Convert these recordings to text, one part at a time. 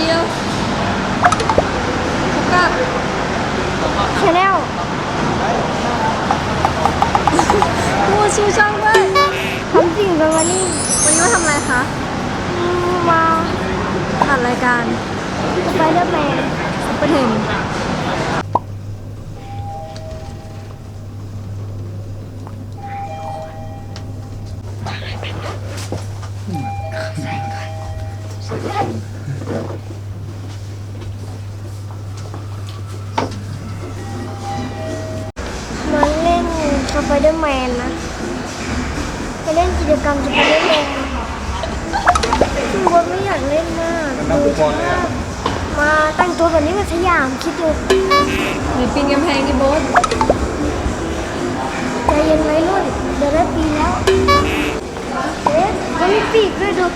ดีแล้วพบกับชาแนลผู้ชื่อช่องด้วยทำสิ่งเป็นวันนี้วันนี้มาทำอะไรคะมาถ่ายรายการสไปเดอร์แมนประเทน เดอร์แมนนะไปเล่นกิจกรรมสไปเดอร์แมนคือว่าไม่อยากเล่นมากดูชอบมาแต่งตัวแบบนี้มาสยามคิดดูหรือปีนกำแพงดิโบ๊ทใจเย็นไว้รุ่น เดี๋ยวได้ปีแล้วเอ๊ะมันมีปีกด้วยดู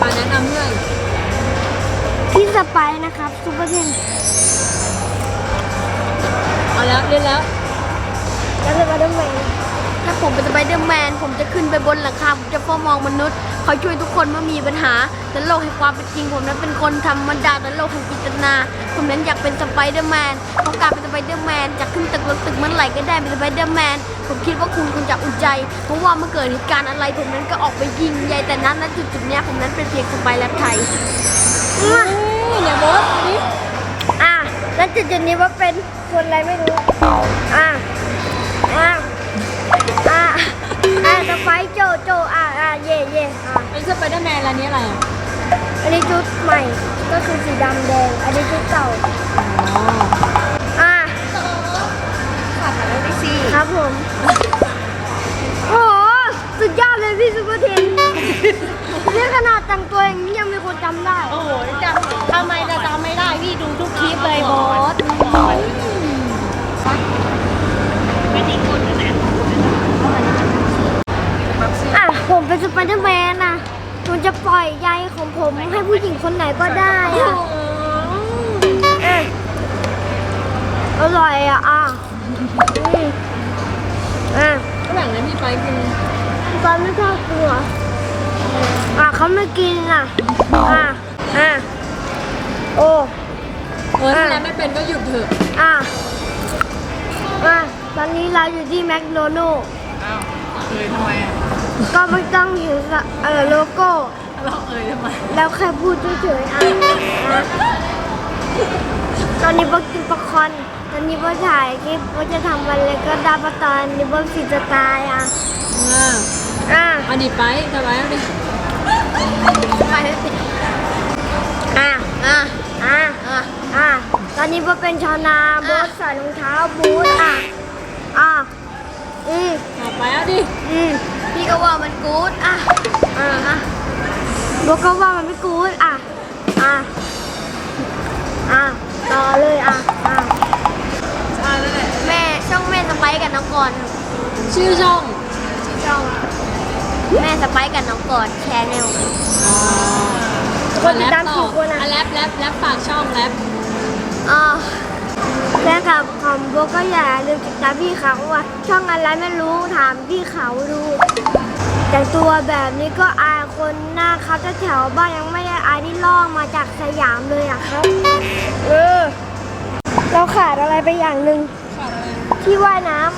มาแนะนำเพื่อน พี่สไปร์นะครับซูเปอร์เทน เอาแล้วเล่นแล้วแล้วสไปเดอร์แมนถ้าผมเป็นสไปเดอร์แมนผมจะขึ้นไปบนหลังคาผมจะเฝ้ามองมนุษย์คอยช่วยทุกคนเมื่อมีปัญหาแต่โลกแห่งความเป็นจริงผมนั้นเป็นคนธรรมดาแต่โลกแห่งจิตนา ผมนั้นอยากเป็นสไปเดอร์แมนต้องการเป็นสไปเดอร์แมนจะขึ้นตึกลงตึกเมื่อไหร่ก็ได้เป็นสไปเดอร์แมนผมคิดว่าคุณคงจะอุ่นใจ เพราะว่าเมื่อเกิดเหตุการณ์อะไร ผมนั้นก็ออกไปยิงใหญ่แต่นั้นณจุดจุดๆเนี้ยผมนั้นเป็นเพียงสไปแลบไทยมาเนี่ยโบ๊ทมาดิอะ แล้วจุดจุดนี้ว่าเป็นคนอะไรไม่รู้ อะ อะ อะ อะสไปร์โจโจ อะ อะ เย่เย่อะ เป็นสไปเดอร์แมนร้านนี้อะไรอะอันนี้ชุดใหม่ ก็คือสีดำแดง อันนี้ชุดเก่าอ๋ออะขาดแต่ไม่ได้ซีครับผม โอ้โหสุดยอดเลยพี่ซุปเปอร์เทนนี่ขนาดแต่งตัวอย่างนี้ยังมีคนจำได้ โอ้โหจำ เลยโบสอะผมเป็นสไปเดอร์แมนนะผมจะปล่อยใยของผมให้ผู้หญิงคนไหนก็ได้อะอะอร่อยอะอะอืมอะก็แบ่งให้พี่ไปกินตอนไม่ชอบกินเหรออะเขาไม่กินอะ อะ อะ โอ้ เออถ้าแล้วไม่เป็นก็หยุดเถอะอะอะตอนนี้เราอยู่ที่แมคโดนัลด์อ้าวเอ่ยทำไมอะก็ไม่ต้องเห็นละเออโลโก้ เราเอ่ยทำไมแล้วแค่พูดเฉยๆอะอะตอนนี้โบกินป๊อปคอร์นตอนนี้โบถ่ายคลิปโบจะทำอะไรก็ได้ปะตอนนี้โบสิจะตายอะอ่าอะเอาดิไปสบายเอาดิไปให้ผิดอะอะอะ อะอะตอนนี้โบเป็นชาวนาโบใส่รองเท้าบูทอะอะอืมเอาไปเอาดิอืมพี่ก็ว่ามันกู๊ดอะอะอะโบก็ว่ามันไม่กูดอะอะอะต่อเลยอะอะใช่แล้วแหละแม่ช่องแม่สไปซ์กับน้องกอนครับชื่อช่องชื่อช่องแม่สไปซ์กับน้องกอนแชนแนลอ๋อคนติดตามกี่คนอะอะแรปแรปแรปฝากช่องแรป อ๋อแฟนคลับของโบก็อย่าลืมติดตามพี่เขาว่า ช่องอะไรไม่รู้ถามพี่เขาดูแต่งตัวแบบนี้ก็อายคนหน้าเขาจะแถวบ้านยังไม่ได้อายที่ล่องมาจากสยามเลยอะครับ เออ เราขาดอะไรไปอย่างหนึ่งฝากอะไรที่ว่ายน้ำ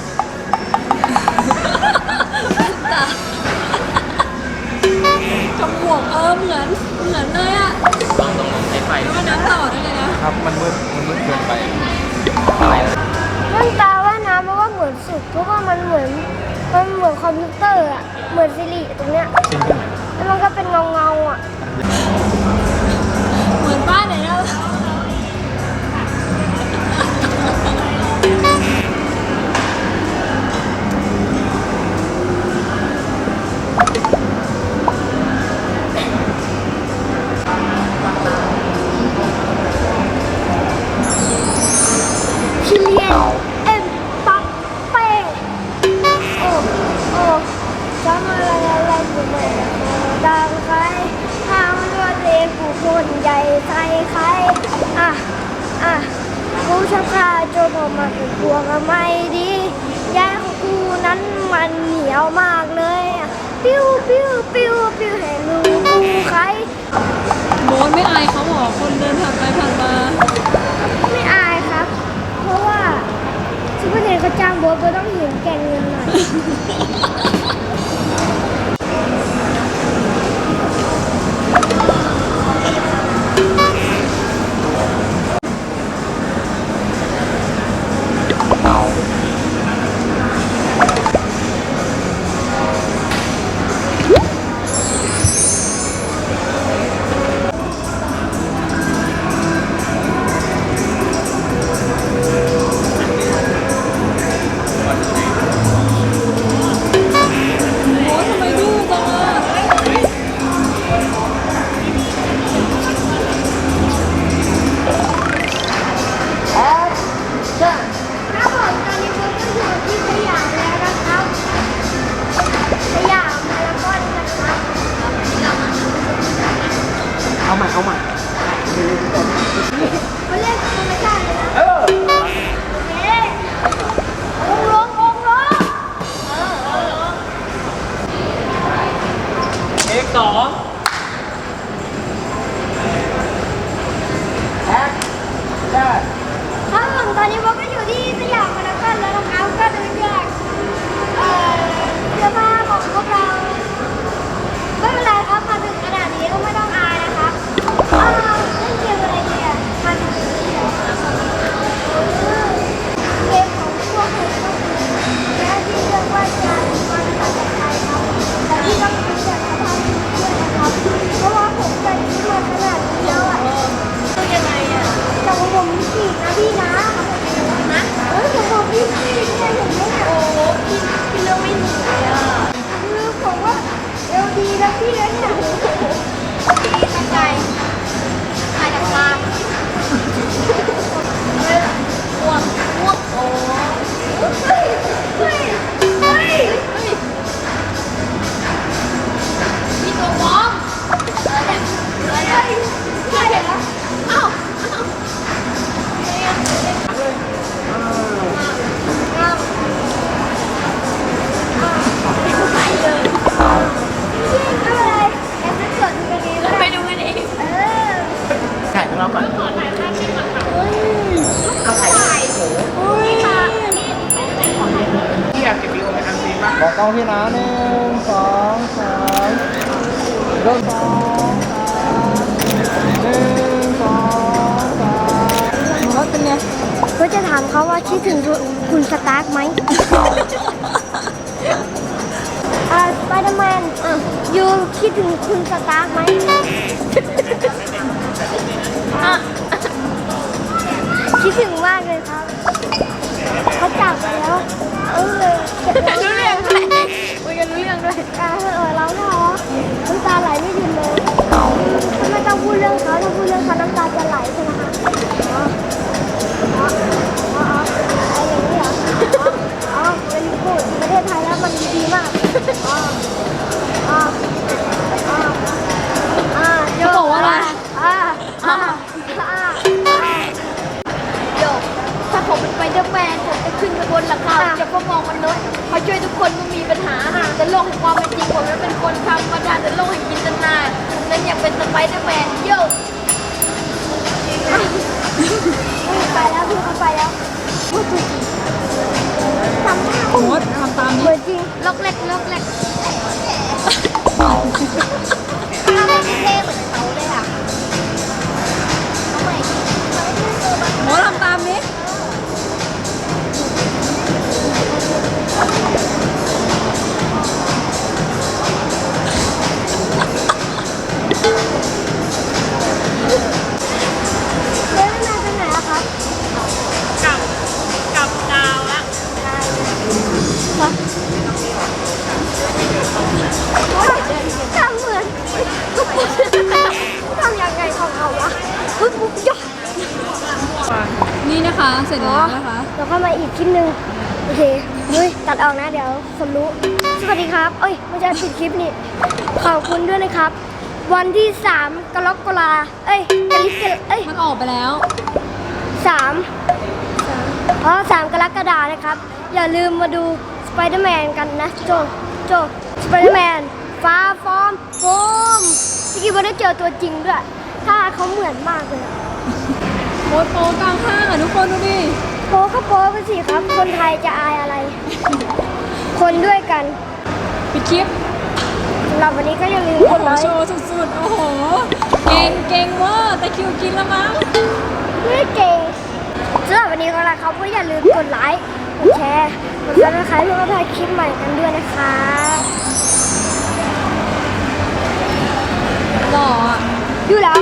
เอ็มปักเป้โอ้โอ้จำอะไรอะไรอยู่ไหมตามใครทำตัวเองผู้คนใหญ่ใจใครอะอะกูชอบข้าโจนออกมาเป็นพวกก็ไม่ดียายของกูนั้นมันเหนียวมากเลยอะปิ้วปิ้วปิ้วปิ้วให้รู้กูใครโมดไม่ไอเขาบอกคนเดินผ่านไปผ่านมา ไม่อายครับ เพราะว่า ซูเปอร์เทนเขาจ้างโบ๊ทโบ๊ทต้องเห็นแก่เงินหน่อย ลดีนะ กล้องพี่นะหนึ่งสองสามเริ่มสองสามหนึ่งสองสามรถเป็นไงก็จะถามเขาว่าคิดถึงคุณสตาร์กไหมอ่าสไปเดอร์แมนยูคิดถึงคุณสตาร์กไหมอะคิดถึงมากเลยครับ เขาจากไปแล้ว เออรู้เรื่องด้วยคุยกันรู้เรื่องด้วยตาเออเราเนาะน้ำตาไหลไม่หยุดเลยทำไมต้องพูดเรื่องเขาถ้าพูดเรื่องเขาน้ำตาจะไหลใช่ไหมคะอ๋ออ๋ออ๋ออะไรอย่างนี้เหรออ๋ออ๋อเป็นพูดประเทศไทยแล้วมันดีมากอ๋อ หลังคาผมจะเฝ้ามองมนุษย์เขาช่วยทุกคนเมื่อมีปัญหาแต่โลกแห่งความเป็นจริงผมนั้นเป็นคนธรรมดาแต่โลกแห่งจินตนาผมนั้นอยากเป็นสไปเดอร์แมนโยกไปแล้วพี่เขาไปแล้วพูดจริงทำหน้าโอ้ทำตามเหนี้มือนจริงล็อกเล็กล็อกเล็ก เคนุ้ยตัดออกนะเดี๋ยวคนรู้ สวัสดีครับ เอ้ยไม่ใช่ปิดคลิปนี่ ขอบคุณด้วยนะครับ วันที่3กรกฎาเอ้ยกลิกเอ้ยมันออกไปแล้วสามอ๋อสามกรกฎานะครับ อย่าลืมมาดูสไปเดอร์แมนกันนะ โจโจสไปเดอร์แมนฟ้าฟอร์มโฟมพี่กิ๊บว่าได้เจอตัวจริงด้วยถ้าเขาเหมือนมากเลยโป๊โป๊กลางห้างอะทุกคนดูดิโป๊ก็โป๊ไปสิครับ คนไทยจะอายอะไร คนด้วยกันปิดคลิปสหรับวันนี้ก็อย่าลืมกโอ้ดโหไลโชค์ว์สุดๆ โอ้โห เก่งเก่งมากแต่คิวกินแล้วมั้งไม่เก่งสำหรับวันนี้ก็ลาครับก็อย่าลืมกดไลค์กดแชร์กดซับสไครต์เพื่อมาพลาดคลิปใหม่กันด้วยนะคะหล่ออยู่แล้ว